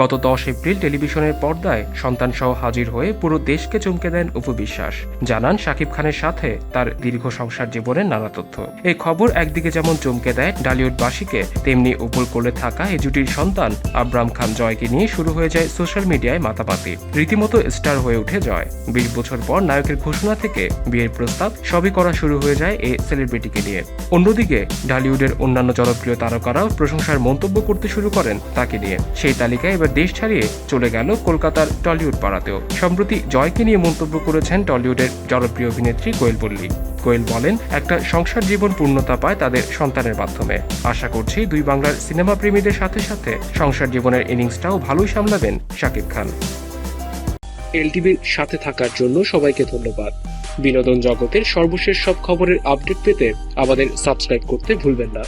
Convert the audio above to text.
গত দশ এপ্রিল টেলিভিশনের পর্দায় সন্তানসহ হাজির হয়ে পুরো দেশকে চমকে দেন উপবিশ্বাস জানান শাকিব খানের সাথে তার দীর্ঘ সংসার জীবনের নানা তথ্য। এই খবর একদিকে যেমন চমকে দেয় ডালিউডবাসীকে, তেমনি উপর কোলে থাকা এই জুটির সন্তান আব্রাম খান জয়কে নিয়ে শুরু হয়ে যায় সোশ্যাল মিডিয়ায় মাতাপাতি রীতিমতো স্টার হয়ে ওঠে জয়। বিশ বছর পর নায়কের ঘোষণা থেকে বিয়ের প্রস্তাব সবই করা শুরু হয়ে যায় এই সেলিব্রিটিকে নিয়ে। অন্যদিকে ডালিউডের অন্যান্য জনপ্রিয় তারকারাও প্রশংসার মন্তব্য করতে শুরু করেন তাকে নিয়ে। সেই তালিকায় এবার দেশ ছাড়িয়ে চলে গেল কলকাতার টলিউড পাড়াতেও। সম্প্রতি জয়কে নিয়ে মন্তব্য করেছেন টলিউডের জনপ্রিয় অভিনেত্রী কোয়েল পল্লী। কোয়েল বলেন, একটা সংসার জীবন পূর্ণতা পায় তাদের সন্তানের মাধ্যমে। আশা করছি দুই বাংলার সিনেমা প্রেমীদের সাথে সাথে সংসার জীবনের ইনিংসটাও ভালোই সামলাবেন শাকিব খান। এলটিভির সাথে থাকার জন্য সবাইকে ধন্যবাদ। বিনোদন জগতের সর্বশেষ সব খবরের আপডেট পেতে আমাদের সাবস্ক্রাইব করতে ভুলবেন না।